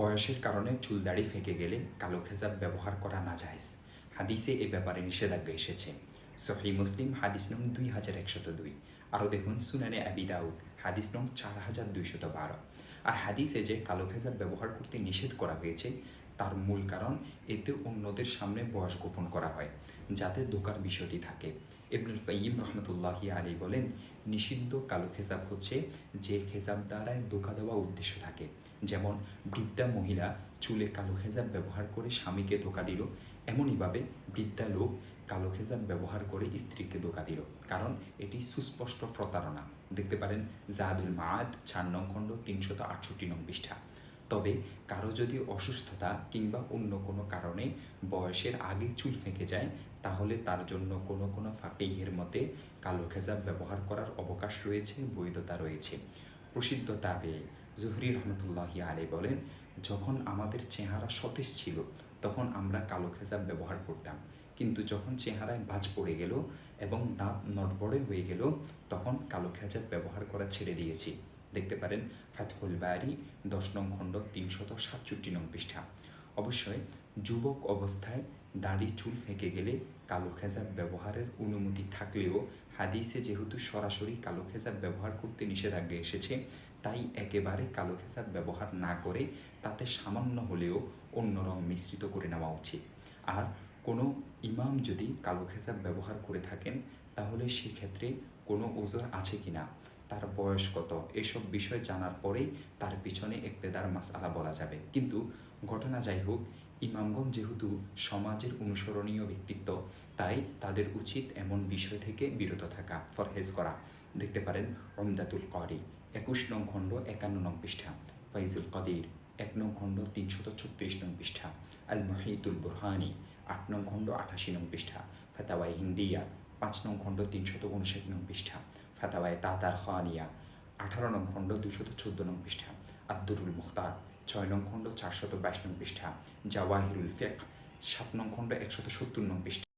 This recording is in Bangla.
বয়সের কারণে চুল দাড়ি ফেঁকে গেলে কালো খেজাব ব্যবহার করা না যায় হাদিসে এ ব্যাপারে নিষেধাজ্ঞা এসেছে। সহি মুসলিম হাদিস নং দুই হাজার একশত দুই। আরও দেখুন সুনানে আবি দাউদ, হাদিস নং চার হাজার দুইশত বারো। আর হাদিসে যে কালো খেজাব ব্যবহার করতে নিষেধ করা হয়েছে তার মূল কারণ, এতে অন্যদের সামনে বয়স গোপন করা হয়, যাতে ধোকার বিষয়টি থাকে। ইবনুল কাইয়িম রহমতুল্লাহি আলী বলেন, নিষিদ্ধ কালো খেজাব হচ্ছে যে খেজাব দ্বারায় ধোকা দেওয়া উদ্দেশ্য থাকে। যেমন, বৃদ্ধা মহিলা চুলে কালো খেজাব ব্যবহার করে স্বামীকে ধোকা দিল, এমনইভাবে বৃদ্ধা লোক কালো খেজাব ব্যবহার করে স্ত্রীকে ধোকা দিল, কারণ এটি সুস্পষ্ট প্রতারণা। দেখতে পারেন জাহাদুল মাদ চার নং খণ্ড, তিনশত আটষট্টি নং পৃষ্ঠা। তবে কারও যদি অসুস্থতা কিংবা অন্য কোনো কারণে বয়সের আগে চুল ফেঁকে যায়, তাহলে তার জন্য কোনো কোনো ফাঁকেইহের মতে কালো খেজাব ব্যবহার করার অবকাশ রয়েছে, বৈধতা রয়েছে। প্রসিদ্ধ তাবে জুহরি রহমতুল্লাহি আলী বলেন, যখন আমাদের চেহারা সতেজ ছিল, তখন আমরা কালো খেজাব ব্যবহার করতাম। কিন্তু যখন চেহারায় বাজ পড়ে গেল এবং দাঁত নটবড়ে হয়ে গেল, তখন কালো খেজাব ব্যবহার করা ছেড়ে দিয়েছি। দেখতে পারেন ফাতহুল বারি, দশ নং খণ্ড, তিনশত সাতষট্টি নং পৃষ্ঠা। অবশ্যই যুবক অবস্থায় দাড়ি চুল ফেঁকে গেলে কালো খেজাব ব্যবহারের অনুমতি থাকলেও হাদিসে যেহেতু সরাসরি কালো খেজাব ব্যবহার করতে নিষেধাজ্ঞা এসেছে, তাই একেবারে কালো খেজাব ব্যবহার না করে তাতে সামান্য হলেও অন্য রং মিশ্রিত করে নেওয়া উচিত। আর কোনো ইমাম যদি কালো খেজাব ব্যবহার করে থাকেন, তাহলে সেক্ষেত্রে কোনো ওজোর আছে কিনা? তার বয়স কত? এসব বিষয় জানার পরেই তার পিছনে একতেদার মাসআলা বলা যাবে। কিন্তু ঘটনা যাই হোক ইমামগণ যেহেতু সমাজের অনুসরণীয় ব্যক্তিত্ব, তাই তাদের উচিত এমন বিষয় থেকে বিরত থাকা, ফরহেজ করা। দেখতে পারেন রমদাতুল করি একুশ নং খণ্ড, একান্ন নং পৃষ্ঠা। ফাইজুল কদির, এক নং খণ্ড, তিনশত ছত্রিশ নং পৃষ্ঠা। আল মহিদুল বুরহানি, আট নং খণ্ড আঠাশি নং পৃষ্ঠা। ফাতাওয়াই হিন্দিয়া, পাঁচ নং খণ্ড, তিনশত উনষাট নং পৃষ্ঠা। ফাতাওয়ায় তাতার খানিয়া আঠারো নং খণ্ড দুশত চোদ্দ নং পৃষ্ঠা আব্দুরুল মুখতার ছয় নং খণ্ড চারশত বাইশ নং পৃষ্ঠা জাওয়াহিরুল ফেক সাত নং খণ্ড একশত সত্তর নং পৃষ্ঠা